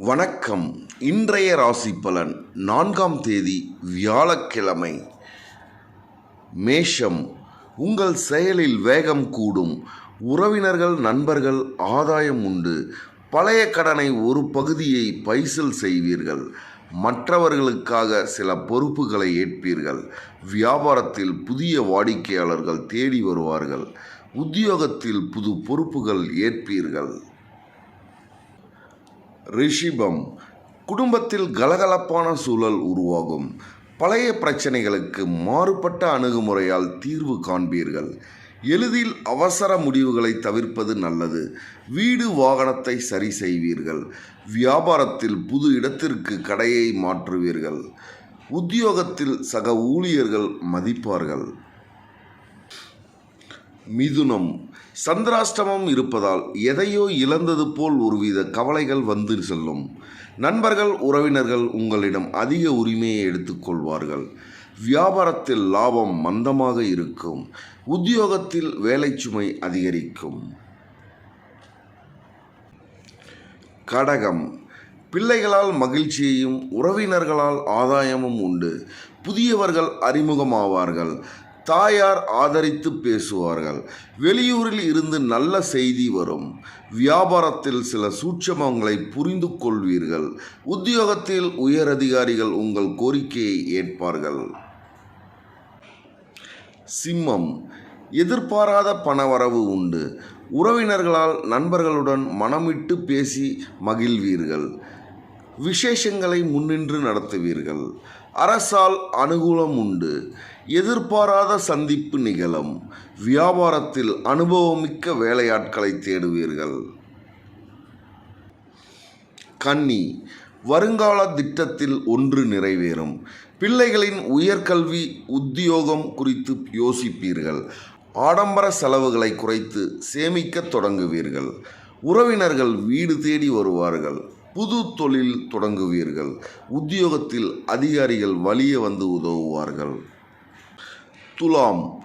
வணக்கம். இன்றைய ராசி பலன் நான்காம் தேதி வியாழக்கிழமை. மேஷம் உங்கள் செயலில் வேகம் கூடும். உறவினர்கள் நண்பர்கள் ஆதாயம் உண்டு. பழைய கடனை ஒரு பகுதியை பைசல் செய்வீர்கள். மற்றவர்களுக்காக சில பொறுப்புகளை ஏற்பீர்கள். வியாபாரத்தில் புதிய வாடிக்கையாளர்கள் தேடி வருவார்கள். உத்தியோகத்தில் புது பொறுப்புகள் ஏற்பீர்கள். ரிஷிபம். குடும்பத்தில் கலகலப்பான சூழல் உருவாகும். பழைய பிரச்சனைகளுக்கு மாறுபட்ட அணுகுமுறையால் தீர்வு காண்பீர்கள். எளிதில் அவசர முடிவுகளை தவிர்ப்பது நல்லது. வீடு வாகனத்தை சரி செய்வீர்கள். வியாபாரத்தில் புது இடத்திற்கு கடையை மாற்றுவீர்கள். உத்தியோகத்தில் சக ஊழியர்கள் மதிப்பார்கள். மிதுனம். சந்திராஷ்டமம் இருப்பதால் எதையோ இழந்தது போல் ஒருவித கவலைகள் வந்து செல்லும். நண்பர்கள் உறவினர்கள் உங்களிடம் அதிக உரிமையை எடுத்துக்கொள்வார்கள் வியாபாரத்தில் லாபம் மந்தமாக இருக்கும். உத்தியோகத்தில் வேலை சுமை அதிகரிக்கும். கடகம். பிள்ளைகளால் மகிழ்ச்சியையும் உறவினர்களால் ஆதாயமும் உண்டு. புதியவர்கள் அறிமுகமாவார்கள். தாயார் ஆதரித்து பேசுவார்கள். வெளியூரில் இருந்து நல்ல செய்தி வரும். வியாபாரத்தில் சில சூட்சமங்களை புரிந்து கொள்வீர்கள் உத்தியோகத்தில் உயரதிகாரிகள் உங்கள் கோரிக்கையை ஏற்பார்கள். சிம்மம். எதிர்பாராத பணவரவு உண்டு. உறவினர்களால் நண்பர்களுடன் மனமிட்டு பேசி மகிழ்வீர்கள். விசேஷங்களை முன்னின்று நடத்துவீர்கள். அரசால் அனுகூலம் உண்டு. எதிர்பாராத சந்திப்பு நிகழும். வியாபாரத்தில் அனுபவமிக்க வேலையாட்களை தேடுவீர்கள். கன்னி வருங்கால திட்டத்தில் ஒன்று நிறைவேறும். பிள்ளைகளின் உயர்கல்வி உத்தியோகம் குறித்து யோசிப்பீர்கள். ஆடம்பர செலவுகளை குறைத்து சேமிக்கத் தொடங்குவீர்கள். உறவினர்கள் வீடு தேடி வருவார்கள். புது தொழில் தொடங்குவீர்கள். உத்தியோகத்தில் அதிகாரிகள் வழியே வந்து உதவுவார்கள். துலாம்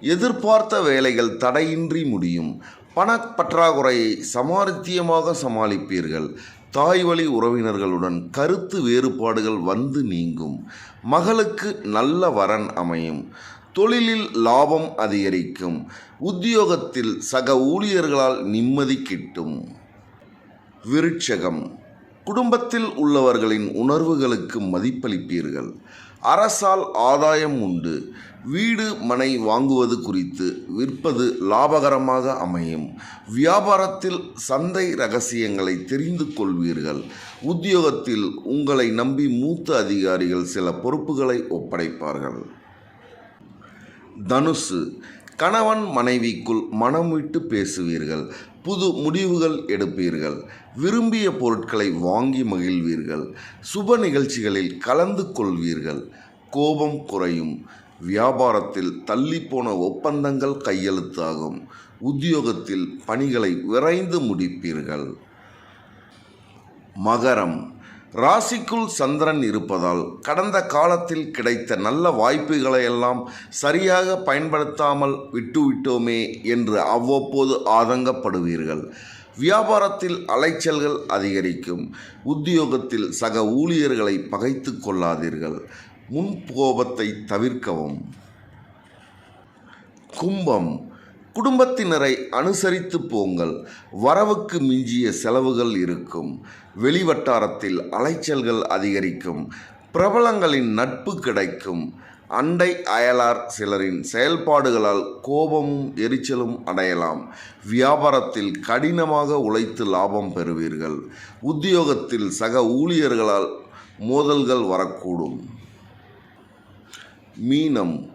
எதிர்பார்த்த வேலைகள் தடையின்றி முடியும். பணப்பற்றாக்குறையை சமாரித்தியமாக சமாளிப்பீர்கள். தாய் வழி உறவினர்களுடன் கருத்து வேறுபாடுகள் வந்து நீங்கும். மகளுக்கு நல்ல வரன் அமையும். தொழிலில் லாபம் அதிகரிக்கும். உத்தியோகத்தில் சக ஊழியர்களால் நிம்மதி கிட்டும். விருட்சகம் குடும்பத்தில் உள்ளவர்களின் உணர்வுகளுக்கு மதிப்பளிப்பீர்கள். அரசால் ஆதாயம் உண்டு. வீடு மனை வாங்குவது குறித்து விற்பது லாபகரமாக அமையும். வியாபாரத்தில் சந்தை ரகசியங்களை தெரிந்து கொள்வீர்கள். உத்தியோகத்தில் உங்களை நம்பி மூத்த அதிகாரிகள் சில பொறுப்புகளை ஒப்படைப்பார்கள். தனுசு கணவன் மனைவிக்குள் மனம் விட்டு பேசுவீர்கள். புது முடிவுகள் எடுப்பீர்கள். விரும்பிய பொருட்களை வாங்கி மகிழ்வீர்கள். சுப நிகழ்ச்சிகளில் கலந்து கொள்வீர்கள். கோபம் குறையும். வியாபாரத்தில் தள்ளிப்போன ஒப்பந்தங்கள் கையெழுத்தாகும். உத்தியோகத்தில் பணிகளை விரைந்து முடிப்பீர்கள். மகரம். ராசிக்குள் சந்திரன் இருப்பதால் கடந்த காலத்தில் கிடைத்த நல்ல வாய்ப்புகளை எல்லாம் சரியாக பயன்படுத்தாமல் விட்டுவிட்டோமே என்று அவ்வப்போது ஆதங்கப்படுவீர்கள். வியாபாரத்தில் அலைச்சல்கள் அதிகரிக்கும். உத்தியோகத்தில் சக ஊழியர்களை பகைத்து கொள்ளாதீர்கள். முன் கோபத்தை தவிர்க்கவும். கும்பம். குடும்பத்தினரை அனுசரித்து போங்கள். வரவுக்கு மிஞ்சிய செலவுகள் இருக்கும். வெளிவட்டாரத்தில் அலைச்சல்கள் அதிகரிக்கும். பிரபலங்களின் நட்பு கிடைக்கும். அண்டை அயலார் சிலரின் செயல்பாடுகளால் கோபமும் எரிச்சலும் அடையலாம். வியாபாரத்தில் கடினமாக உழைத்து லாபம் பெறுவீர்கள். உத்தியோகத்தில் சக ஊழியர்களால் மோதல்கள் வரக்கூடும். மீனம்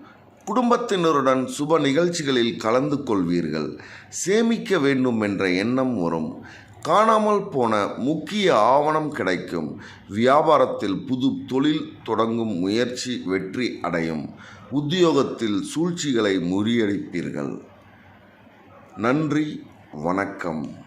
குடும்பத்தினருடன் சுப நிகழ்ச்சிகளில் கலந்து கொள்வீர்கள். சேமிக்க வேண்டும் என்ற எண்ணம் வரும். காணாமல் போன முக்கிய ஆவணம் கிடைக்கும். வியாபாரத்தில் புது தொழில் தொடங்கும் முயற்சி வெற்றி அடையும். உத்தியோகத்தில் சூழ்ச்சிகளை முறியடிப்பீர்கள். நன்றி வணக்கம்.